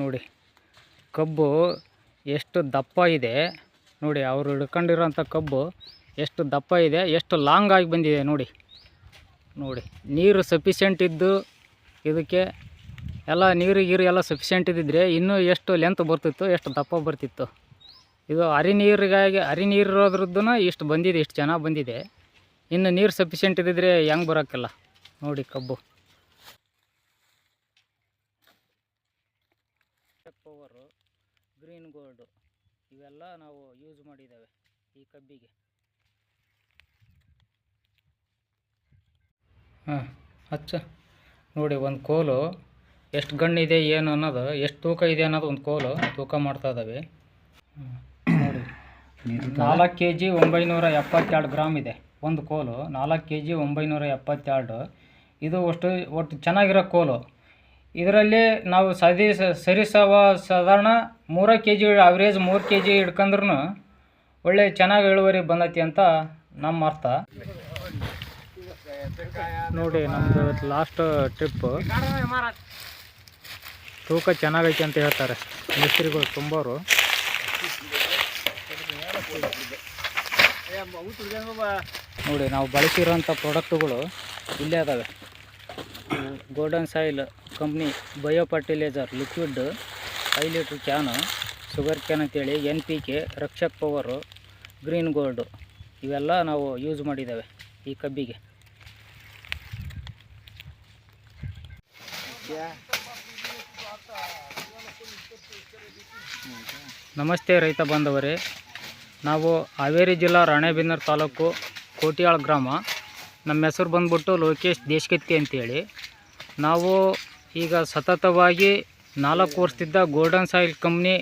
ನೋಡಿ. ಕಬ್ಬು ಎಷ್ಟು ದಪ್ಪ ಇದೆ. ನೋಡಿ, ಅವರು ಹಿಡ್ಕೊಂಡಿರೋಂಥ ಕಬ್ಬು ಎಷ್ಟು ದಪ್ಪ ಇದೆ, ಎಷ್ಟು ಲಾಂಗ್ ಆಗಿ ಬಂದಿದೆ ನೋಡಿ. ನೋಡಿ, ನೀರು ಸಫಿಷಿಯೆಂಟ್ ಇದ್ದು ಇದಕ್ಕೆ ಎಲ್ಲ ನೀರು ಗೀರು ಎಲ್ಲ ಸಫಿಷಿಯೆಂಟ್ ಇದ್ದಿದ್ರೆ ಇನ್ನೂ ಎಷ್ಟು ಲೆಂತ್ ಬರ್ತಿತ್ತು, ಎಷ್ಟು ದಪ್ಪ ಬರ್ತಿತ್ತು. ಇದು ಹರಿ ನೀರಿಗಾಗಿ ಹರಿ ನೀರು ಇರೋದ್ರದ್ದು ಇಷ್ಟು ಬಂದಿದೆ, ಇಷ್ಟು ಚೆನ್ನಾಗಿ ಬಂದಿದೆ. ಇನ್ನು ನೀರು ಸಫಿಷಿಯೆಂಟ್ ಇದ್ದಿದ್ರೆ ಹೆಂಗೆ ಬರೋಕ್ಕಿಲ್ಲ. ನೋಡಿ ಕಬ್ಬು ಪವರು ಗ್ರೀನ್ ಗೋಲ್ಡು ಇವೆಲ್ಲ ನಾವು ಯೂಸ್ ಮಾಡಿದ್ದೇವೆ ಈ ಕಬ್ಬಿಗೆ. ಹಾಂ, ಅಚ್ಚ. ನೋಡಿ, ಒಂದು ಕೋಲು ಎಷ್ಟು ಗಣ್ಣಿದೆ, ಏನು ಅನ್ನೋದು, ಎಷ್ಟು ತೂಕ ಇದೆ ಅನ್ನೋದು ಒಂದು ಕೋಲು ತೂಕ ಮಾಡ್ತಾ ಇದ್ದಾವೆ. ನಾಲ್ಕು ಕೆ ಜಿ ಒಂಬೈನೂರ ಎಪ್ಪತ್ತೆರಡು ಗ್ರಾಮ್ ಇದೆ, ಒಂದು ಕೋಲು. ನಾಲ್ಕು ಕೆ ಜಿ ಒಂಬೈನೂರ ಎಪ್ಪತ್ತೆರಡು. ಇದು ಅಷ್ಟು, ಒಟ್ಟು ಚೆನ್ನಾಗಿರೋ ಕೋಲು. ಇದರಲ್ಲಿ ನಾವು ಸದಿ ಸರಿಸವ ಸಾಧಾರಣ ಮೂರು ಕೆ ಜಿ ಅವರೇಜ್ ಮೂರು ಕೆ ಜಿ ಹಿಡ್ಕಂದ್ರೂ ಒಳ್ಳೆ ಚೆನ್ನಾಗಿ ಇಳುವರಿ ಬಂದೈತಿ ಅಂತ ನಮ್ಮ ಅರ್ಥ. ನೋಡಿ ನಮ್ಮದು ಲಾಸ್ಟ್ ಟ್ರಿಪ್ ತೂಕ ಚೆನ್ನಾಗೈತಿ ಅಂತ ಹೇಳ್ತಾರೆ. ಮಿಸ್ತ್ರಿಗಳು ತುಂಬೋರು. ನೋಡಿ, ನಾವು ಬಳಸಿರೋಂಥ ಪ್ರಾಡಕ್ಟುಗಳು ಇಲ್ಲೇ ಅದಾವೆ. Golden Soil company bio fertiliser liquid ಐದು ಲೀಟ್ರ್ ಕ್ಯಾನು, ಶುಗರ್ ಕ್ಯಾನ್ ಅಂತೇಳಿ N P K, Rakshak power, Green Gold ಇವೆಲ್ಲ ನಾವು ಯೂಸ್ ಮಾಡಿದ್ದೇವೆ ಈ ಕಬ್ಬಿಗೆ. ನಮಸ್ತೆ ರೈತ ಬಾಂಧವರೇ. ನಾವು ಹಾವೇರಿ ಜಿಲ್ಲಾ ರಾಣೆಬೆನ್ನೂರು ತಾಲೂಕು ಕೋಟಿಯಾಳ ಗ್ರಾಮ. ನಮ್ಮ ಹೆಸರು ಬಂದ್ಬಿಟ್ಟು ಲೋಕೇಶ್ ದೇಶಕತ್ತಿ ಅಂತೇಳಿ. ನಾವು ಈಗ ಸತತವಾಗಿ ನಾಲ್ಕು ವರ್ಷದಿಂದ ಗೋಲ್ಡನ್ ಸಾಯಿಲ್ ಕಂಪ್ನಿ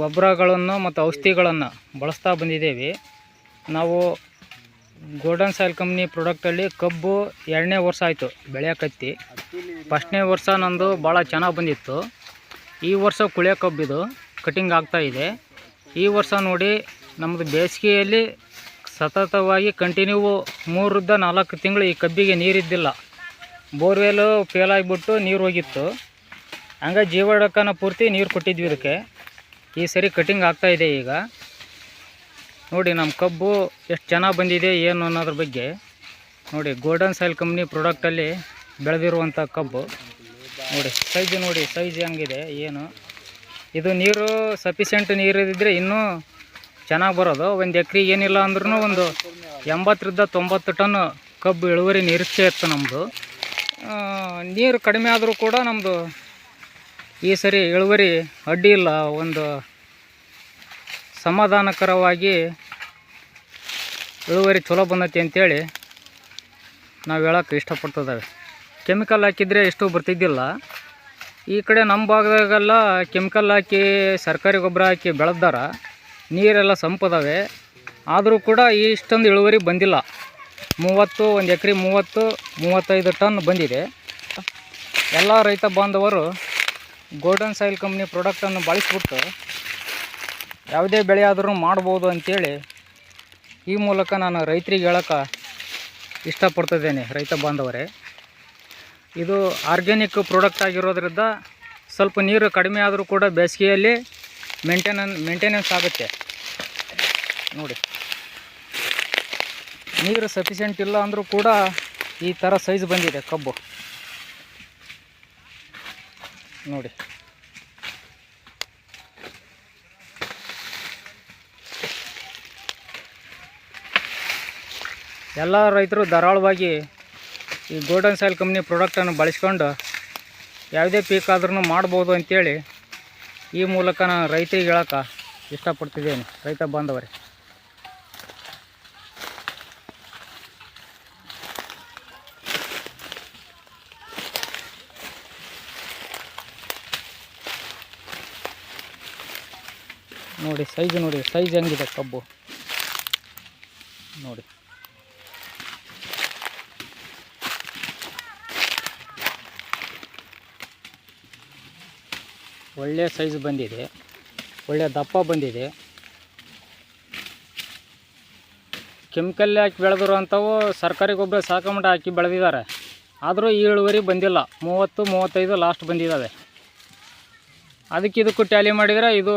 ಗೊಬ್ಬರಗಳನ್ನು ಮತ್ತು ಔಷಧಿಗಳನ್ನು ಬಳಸ್ತಾ ಬಂದಿದ್ದೇವೆ. ನಾವು ಗೋಲ್ಡನ್ ಸಾಯಿಲ್ ಕಂಪ್ನಿ ಪ್ರಾಡಕ್ಟಲ್ಲಿ ಕಬ್ಬು ಎರಡನೇ ವರ್ಷ ಆಯಿತು ಬೆಳೆಯಕತ್ತಿ ಫಸ್ಟ್ನೇ ವರ್ಷ ನಂದು ಭಾಳ ಚೆನ್ನಾಗಿ ಬಂದಿತ್ತು. ಈ ವರ್ಷ ಕುಳಿಯ ಕಬ್ಬಿದು ಕಟಿಂಗ್ ಆಗ್ತಾ ಇದೆ. ಈ ವರ್ಷ ನೋಡಿ ನಮ್ಮದು ಬೇಸಿಗೆಯಲ್ಲಿ ಸತತವಾಗಿ ಕಂಟಿನ್ಯೂ ಮೂರರಿಂದ ನಾಲ್ಕು ತಿಂಗಳು ಈ ಕಬ್ಬಿಗೆ ನೀರಿದ್ದಿಲ್ಲ. ಬೋರ್ವೆಲು ಫೇಲ್ ಆಗಿಬಿಟ್ಟು ನೀರು ಹೋಗಿತ್ತು. ಹಂಗೆ ಜೀವಡಕ್ಕನ ಪೂರ್ತಿ ನೀರು ಕೊಟ್ಟಿದ್ವಿ ಇದಕ್ಕೆ. ಈ ಸರಿ ಕಟಿಂಗ್ ಆಗ್ತಾ ಇದೆ ಈಗ. ನೋಡಿ ನಮ್ಮ ಕಬ್ಬು ಎಷ್ಟು ಚೆನ್ನಾಗಿ ಬಂದಿದೆ, ಏನು ಅನ್ನೋದ್ರ ಬಗ್ಗೆ. ನೋಡಿ ಗೋಲ್ಡನ್ ಸಾಯಿಲ್ ಕಂಪ್ನಿ ಪ್ರಾಡಕ್ಟಲ್ಲಿ ಬೆಳೆದಿರುವಂಥ ಕಬ್ಬು. ನೋಡಿ ಸೈಜ್ ನೋಡಿ ಸೈಜ್ ಹೆಂಗಿದೆ, ಏನು. ಇದು ನೀರು ಸಫಿಷಿಯೆಂಟ್ ನೀರು ಇದ್ದರೆ ಇನ್ನೂ ಚೆನ್ನಾಗಿ ಬರೋದು. ಒಂದು ಎಕ್ರೆ ಏನಿಲ್ಲ ಅಂದ್ರೂ ಒಂದು ಎಂಬತ್ತರಿಂದ ತೊಂಬತ್ತು ಟನ್ ಕಬ್ಬು ಇಳುವರಿ ನಿರೀಕ್ಷೆ ಇತ್ತು ನಮ್ಮದು ನೀರು ಕಡಿಮೆ ಆದರೂ ಕೂಡ ನಮ್ಮದು ಈ ಸರಿ ಇಳುವರಿ ಅಡ್ಡಿ ಇಲ್ಲ. ಒಂದು ಸಮಾಧಾನಕರವಾಗಿ ಇಳುವರಿ ಚಲೋ ಬಂದೈತಿ ಅಂತೇಳಿ ನಾವು ಹೇಳೋಕೆ ಇಷ್ಟಪಡ್ತಿದ್ದಾವೆ. ಕೆಮಿಕಲ್ ಹಾಕಿದರೆ ಎಷ್ಟು ಬರ್ತಿದ್ದಿಲ್ಲ. ಈ ಕಡೆ ನಮ್ಮ ಭಾಗದಾಗೆಲ್ಲ ಕೆಮಿಕಲ್ ಹಾಕಿ, ಸರ್ಕಾರಿ ಗೊಬ್ಬರ ಹಾಕಿ ಬೆಳೆದಾರ, ನೀರೆಲ್ಲ ಸಂಪದವೆ ಆದರೂ ಕೂಡ ಇಷ್ಟೊಂದು ಇಳುವರಿ ಬಂದಿಲ್ಲ. ಮೂವತ್ತು, ಒಂದು ಎಕರೆ ಮೂವತ್ತು, ಮೂವತ್ತೈದು ಟನ್ ಬಂದಿದೆ. ಎಲ್ಲ ರೈತ ಬಾಂಧವರು ಗೋಲ್ಡನ್ ಸಾಯಿಲ್ ಕಂಪ್ನಿ ಪ್ರಾಡಕ್ಟನ್ನು ಬಳಸಿಬಿಟ್ಟು ಯಾವುದೇ ಬೆಳೆ ಆದರೂ ಮಾಡ್ಬೋದು ಅಂಥೇಳಿ ಈ ಮೂಲಕ ನಾನು ರೈತರಿಗೆ ಹೇಳೋಕ್ಕೆ ಇಷ್ಟಪಡ್ತಿದ್ದೇನೆ ರೈತ ಬಾಂಧವರೇ. ಇದು ಆರ್ಗ್ಯಾನಿಕ್ ಪ್ರಾಡಕ್ಟ್ ಆಗಿರೋದ್ರಿಂದ ಸ್ವಲ್ಪ ನೀರು ಕಡಿಮೆ ಆದರೂ ಕೂಡ ಬೇಸಿಗೆಯಲ್ಲಿ ಮೇಂಟೆನನ್ ಮೇಂಟೆನೆನ್ಸ್ ಆಗುತ್ತೆ. ನೋಡಿ. ನೀರು ಸಫಿಷಿಯೆಂಟ್ ಇಲ್ಲ ಅಂದರೂ ಕೂಡ ಈ ಥರ ಸೈಜ್ ಬಂದಿದೆ ಕಬ್ಬು. ನೋಡಿ. ಎಲ್ಲ ರೈತರು ಧಾರಾಳವಾಗಿ ಈ ಗೋಲ್ಡನ್ ಸಾಯಿಲ್ ಕಂಪ್ನಿ ಪ್ರಾಡಕ್ಟನ್ನು ಬಳಸ್ಕೊಂಡು ಯಾವುದೇ ಪೀಕ್ ಆದ್ರೂ ಮಾಡ್ಬೋದು ಅಂತೇಳಿ ಈ ಮೂಲಕ ನಾನು ರೈತರಿಗೆ ಹೇಳೋಕೆ ಇಷ್ಟಪಡ್ತಿದ್ದೇನೆ. ರೈತ ಬಾಂಧವರೇ. ನೋಡಿ ಸೈಜ್ ನೋಡಿ ಸೈಜ್ ಹೆಂಗಿದೆ ಕಬ್ಬು? ನೋಡಿ. ಒಳ್ಳೆ ಸೈಜ್ ಬಂದಿದೆ. ಒಳ್ಳೆ ದಪ್ಪ ಬಂದಿದೆ. ಕೆಮಿಕಲ್ ಹಾಕಿ ಬೆಳೆದಿರೋ ಅಂಥವು ಸರ್ಕಾರಿ ಗೊಬ್ಬರ ಸಾಕಮಟ ಹಾಕಿ ಬೆಳೆದಿದ್ದಾರೆ. ಆದರೂ ಈ ಇಳುವರಿ ಬಂದಿಲ್ಲ. ಮೂವತ್ತು, ಮೂವತ್ತೈದು ಲಾಸ್ಟ್ ಬಂದಿದ್ದಾವೆ. ಅದಕ್ಕೆ ಇದಕ್ಕೂ ಟ್ಯಾಲಿ ಮಾಡಿದರೆ ಇದು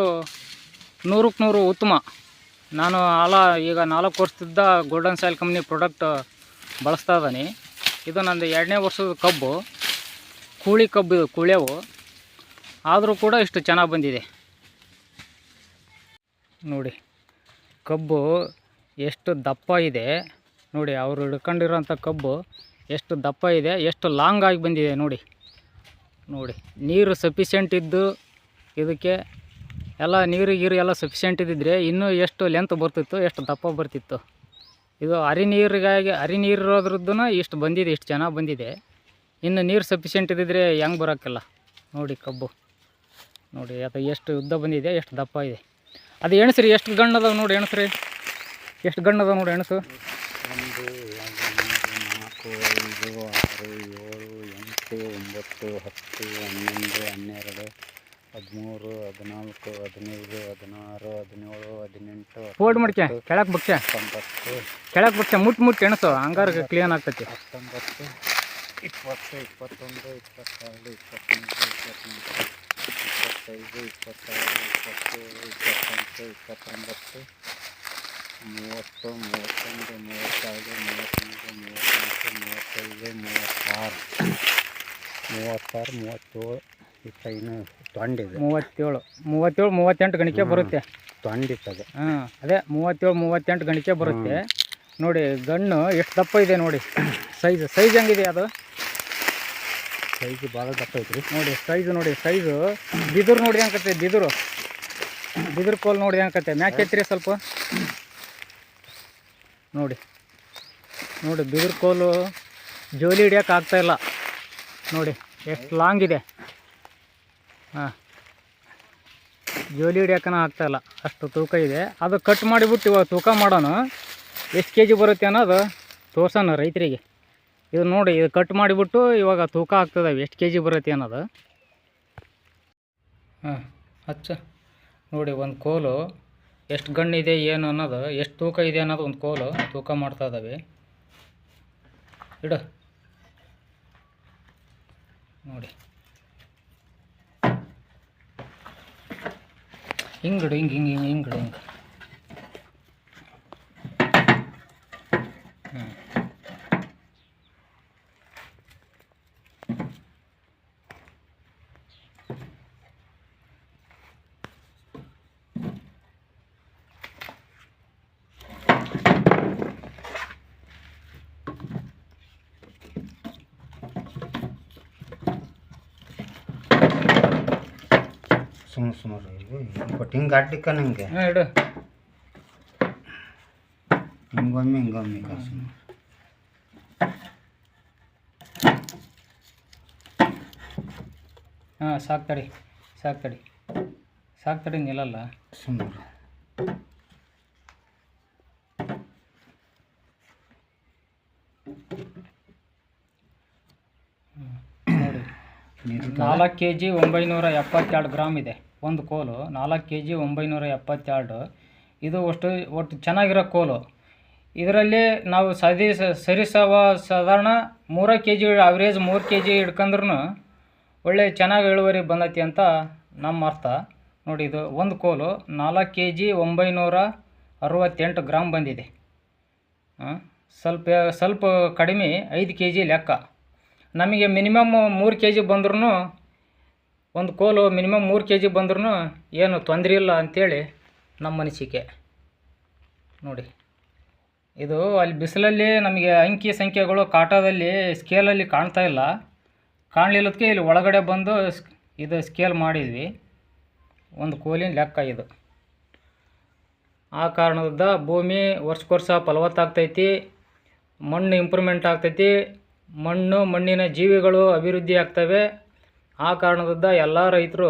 ನೂರಕ್ಕೆ ನೂರು ಉತ್ತಮ. ನಾನು ಆಲ ಈಗ ನಾಲ್ಕು ವರ್ಷದಿಂದ ಗೋಲ್ಡನ್ ಸಾಯಿಲ್ ಕಂಪ್ನಿ ಪ್ರಾಡಕ್ಟ್ ಬಳಸ್ತಾ ಇದ್ದೀನಿ. ಇದು ನಂದು ಎರಡನೇ ವರ್ಷದ ಕಬ್ಬು. ಕೂಳಿ ಕಬ್ಬು ಇದು ಕೂಳ್ಯವು ಆದರೂ ಕೂಡ ಇಷ್ಟು ಚೆನ್ನಾಗಿ ಬಂದಿದೆ. ನೋಡಿ, ಕಬ್ಬು ಎಷ್ಟು ದಪ್ಪ ಇದೆ. ನೋಡಿ, ಅವರು ಹಿಡ್ಕೊಂಡಿರೋಂಥ ಕಬ್ಬು ಎಷ್ಟು ದಪ್ಪ ಇದೆ, ಎಷ್ಟು ಲಾಂಗ್ ಆಗಿ ಬಂದಿದೆ ನೋಡಿ. ನೋಡಿ, ನೀರು ಸಫಿಷಿಯೆಂಟ್ ಇದ್ದು ಇದಕ್ಕೆ ಎಲ್ಲ ನೀರು ಗೀರು ಎಲ್ಲ ಸಫಿಷಿಯೆಂಟ್ ಇದ್ದಿದ್ರೆ ಇನ್ನೂ ಎಷ್ಟು ಲೆಂತ್ ಬರ್ತಿತ್ತು, ಎಷ್ಟು ದಪ್ಪ ಬರ್ತಿತ್ತು. ಇದು ಹರಿ ನೀರಿಗಾಗಿ ಹರಿ ನೀರು ಇರೋದ್ರದ್ದು ಇಷ್ಟು ಬಂದಿದೆ, ಇಷ್ಟು ಚೆನ್ನಾಗಿ ಬಂದಿದೆ. ಇನ್ನು ನೀರು ಸಫಿಷಿಯೆಂಟ್ ಇದ್ದಿದ್ರೆ ಹೆಂಗೆ ಬರೋಕ್ಕಿಲ್ಲ. ನೋಡಿ ಕಬ್ಬು. ನೋಡಿ, ಅದು ಎಷ್ಟು ಉದ್ದ ಬಂದಿದೆ, ಎಷ್ಟು ದಪ್ಪ ಇದೆ. ಅದು ಎಣಸ್ರಿ, ಎಷ್ಟು ಗಣ್ಣದ ನೋಡಿ ಎಣಸ್ರಿ. ಎಷ್ಟು ಗಣ್ಣದ ನೋಡಿ ಎಣಸು. ಒಂದು ನಾಲ್ಕು ಆರು, ಏಳು, ಎಂಟು, ಒಂಬತ್ತು, ಹತ್ತು ಹನ್ನೊಂದು ಹನ್ನೆರಡು ಹದಿಮೂರು ಹದಿನಾಲ್ಕು ಹದಿನೈದು ಹದಿನಾರು ಹದಿನೇಳು ಹದಿನೆಂಟು ಫೋಲ್ಡ್ ಮಾಡ್ಕೆ ಕೆಳಕ್ಕೆ ಬಕ್ಷ ಹತ್ತೊಂಬತ್ತು ಕೆಳಕ್ಕೆ ಬಕ್ಷ ಮುಟ್ ಮುಟ್ ಎಣಸು ಹಂಗಾರ ಕ್ಲೀನ್ ಆಗ್ತೈತಿ. ಹತ್ತೊಂಬತ್ತು ಇಪ್ಪತ್ತು ಇಪ್ಪತ್ತೊಂದು ಇಪ್ಪತ್ತೆರಡು ಇಪ್ಪತ್ತೆಂಟು ಇಪ್ಪತ್ತ್ನಾಲ್ಕು ಇಪ್ಪತ್ತೈದು ಇಪ್ಪತ್ತಾರು ಇಪ್ಪತ್ತೇಳು ಇಪ್ಪತ್ತೆಂಟು ಇಪ್ಪತ್ತೊಂಬತ್ತು ಮೂವತ್ತು ಮೂವತ್ತೊಂದು ಮೂವತ್ತೆರಡು ಮೂವತ್ತ್ಮೂರು ಮೂವತ್ತ್ನಾಲ್ಕು ಮೂವತ್ತೈದು ಮೂವತ್ತಾರು ಮೂವತ್ತಾರು ಮೂವತ್ತೇಳು ಇಪ್ಪೈನು ತೊಂಡಿದೆ ಮೂವತ್ತೇಳು ಮೂವತ್ತೇಳು ಮೂವತ್ತೆಂಟು ಗಣಿಕೆ ಬರುತ್ತೆ. ತೊಂಡಿತ್ತದೆ ಹಾಂ ಅದೇ. ಮೂವತ್ತೇಳು ಮೂವತ್ತೆಂಟು ಗಣಿಕೆ ಬರುತ್ತೆ. ನೋಡಿ ಗಣ್ಣು ಎಷ್ಟು ದಪ್ಪ ಇದೆ ನೋಡಿ. ಸೈಜ್ ಸೈಜ್ ಹೆಂಗಿದೆ ಅದು? ಸೈಜ್ ಭಾಳ ದಪ್ಪ ಐತ್ರಿ. ನೋಡಿ ಸೈಜ್ ನೋಡಿ ಸೈಜು. ಬಿದಿರು ನೋಡಿ ಅನ್ಕತ್ತೆ ಬಿದಿರು. ಬಿದಿರು ಕೋಲ್ ನೋಡಿ ಅನ್ಕತ್ತೆ ಮ್ಯಾಕ್ ಐತ್ರಿ ಸ್ವಲ್ಪ. ನೋಡಿ ನೋಡಿ ಬಿದಿರು ಕೋಲು ಜೋಲಿ ಹಿಡಿಯೋಕೆ ಇಲ್ಲ. ನೋಡಿ ಎಷ್ಟು ಲಾಂಗ್ ಇದೆ. ಹಾಂ. ಜೋಲಿ ಹಿಡಿಯೋಕನ ಆಗ್ತಾಯಿಲ್ಲ ಅಷ್ಟು ತೂಕ ಇದೆ. ಅದು ಕಟ್ ಮಾಡಿಬಿಟ್ಟು ಇವಾಗ ತೂಕ ಮಾಡೋಣ ಎಷ್ಟು ಕೆ ಜಿ ಬರುತ್ತೆ ಅನ್ನೋದು ತೋರ್ಸೋಣ ರೈತರಿಗೆ. ಇದು ನೋಡಿ, ಇದು ಕಟ್ ಮಾಡಿಬಿಟ್ಟು ಇವಾಗ ತೂಕ ಆಗ್ತದೆ. ಎಷ್ಟು ಕೆ ಜಿ ಬರುತ್ತೆ ಅನ್ನೋದು. ಹಾಂ ಅಚ್ಚ ನೋಡಿ, ಒಂದು ಕೋಲು ಎಷ್ಟು ಗಣ್ಣಿದೆ ಏನು ಅನ್ನೋದು, ಎಷ್ಟು ತೂಕ ಇದೆ ಅನ್ನೋದು ಒಂದು ಕೋಲು ತೂಕ ಮಾಡ್ತಾ ಇದ್ದಾವೆ ಇಡು. ನೋಡಿ. ಹಿಂಗಿಡು ಹಿಂಗೆ ಹಿಂಗೆ ಹಿಂಗೆ ಹಿಂಗಿಡು ಹಿಂಗೆ ಸುಮಾರು ಬಟ್ ಹಿಂಗೆ ಅಡ್ಡಿಕ್ಕ ನಿಮಗೆ ಇಡು. ಹಿಂಗೊಮ್ಮೆ ಹಿಂಗೊಮ್ಮೆ ಕಾಸು ಹಾಂ ಸಾಕು ತಡಿ ಸಾಕು ತಡಿ. ಸಾಕು ತಡಿ ನಿಲ್ಲಲ್ಲ ಸುಮಾರು ನಾಲ್ಕು ಕೆ ಜಿ ಒಂಬೈನೂರ ಎಪ್ಪತ್ತೆರಡು ಗ್ರಾಮ್ ಇದೆ. ಒಂದು ಕೋಲು, ನಾಲ್ಕು ಕೆ ಜಿ ಒಂಬೈನೂರ ಎಪ್ಪತ್ತೆರಡು. ಇದು ಅಷ್ಟು ಒಟ್ಟು ಚೆನ್ನಾಗಿರೋ ಕೋಲು. ಇದರಲ್ಲಿ ನಾವು ಸದಿ ಸರಿಸವ ಸಾಧಾರಣ ಮೂರು ಕೆ ಜಿ ಅವರೇಜ್ ಮೂರು ಕೆ ಜಿ ಹಿಡ್ಕಂದ್ರೂ ಒಳ್ಳೆ ಚೆನ್ನಾಗಿ ಇಳುವರಿ ಬಂದೈತಿ ಅಂತ ನಮ್ಮ ಅರ್ಥ. ನೋಡಿ ಇದು ಒಂದು ಕೋಲು, ನಾಲ್ಕು ಕೆ ಜಿ ಒಂಬೈನೂರ ಅರವತ್ತೆಂಟು ಗ್ರಾಮ್ ಬಂದಿದೆ. ಸ್ವಲ್ಪ ಸ್ವಲ್ಪ ಕಡಿಮೆ ಐದು ಕೆ ಜಿ ಲೆಕ್ಕ. ನಮಗೆ ಮಿನಿಮಮ್ ಮೂರು ಕೆ ಜಿ ಬಂದ್ರೂ ಒಂದು ಕೋಲು ಮಿನಿಮಮ್ ಮೂರು ಕೆ ಜಿ ಬಂದ್ರೂ ಏನು ತೊಂದರೆ ಇಲ್ಲ ಅಂಥೇಳಿ ನಮ್ಮ ಅನಿಸಿಕೆ. ನೋಡಿ, ಇದು ಅಲ್ಲಿ ಬಿಸಿಲಲ್ಲಿ ನಮಗೆ ಅಂಕಿ ಸಂಖ್ಯೆಗಳು ಕಾಟಾದಲ್ಲಿ ಸ್ಕೇಲಲ್ಲಿ ಕಾಣ್ತಾ ಇಲ್ಲ. ಕಾಣಲಿಲ್ಲದಕ್ಕೆ ಇಲ್ಲಿ ಒಳಗಡೆ ಬಂದು ಇದು ಸ್ಕೇಲ್ ಮಾಡಿದ್ವಿ. ಒಂದು ಕೋಲಿನ ಲೆಕ್ಕ ಇದು. ಆ ಕಾರಣದಿಂದ ಭೂಮಿ ವರ್ಷಕ್ಕೊರ್ಷ ಫಲವತ್ತಾಗ್ತೈತಿ, ಮಣ್ಣು ಇಂಪ್ರೂವ್ಮೆಂಟ್ ಆಗ್ತೈತಿ, ಮಣ್ಣು ಮಣ್ಣಿನ ಜೀವಿಗಳು ಅಭಿವೃದ್ಧಿ ಆಗ್ತವೆ. ಆ ಕಾರಣದಿಂದ ಎಲ್ಲ ರೈತರು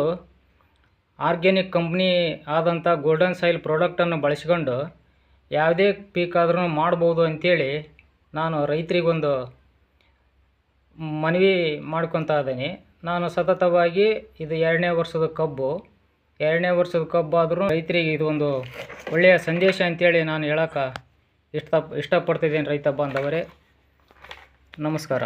ಆರ್ಗ್ಯಾನಿಕ್ ಕಂಪ್ನಿ ಆದಂಥ ಗೋಲ್ಡನ್ ಸಾಯಿಲ್ ಪ್ರಾಡಕ್ಟನ್ನು ಬಳಸ್ಕೊಂಡು ಯಾವುದೇ ಪೀಕ್ ಆದ್ರೂ ಮಾಡ್ಬೋದು ಅಂಥೇಳಿ ನಾನು ರೈತರಿಗೊಂದು ಮನವಿ ಮಾಡ್ಕೊತಾ ಇದ್ದೀನಿ. ನಾನು ಸತತವಾಗಿ ಇದು ಎರಡನೇ ವರ್ಷದ ಕಬ್ಬು, ಎರಡನೇ ವರ್ಷದ ಕಬ್ಬಾದರೂ ರೈತರಿಗೆ ಇದು ಒಂದು ಒಳ್ಳೆಯ ಸಂದೇಶ ಅಂತೇಳಿ ನಾನು ಹೇಳೋಕೆ ಇಷ್ಟ, ಇಷ್ಟಪಡ್ತಿದ್ದೀನಿ ರೈತ ಬಾಂಧವರೇ. ನಮಸ್ಕಾರ.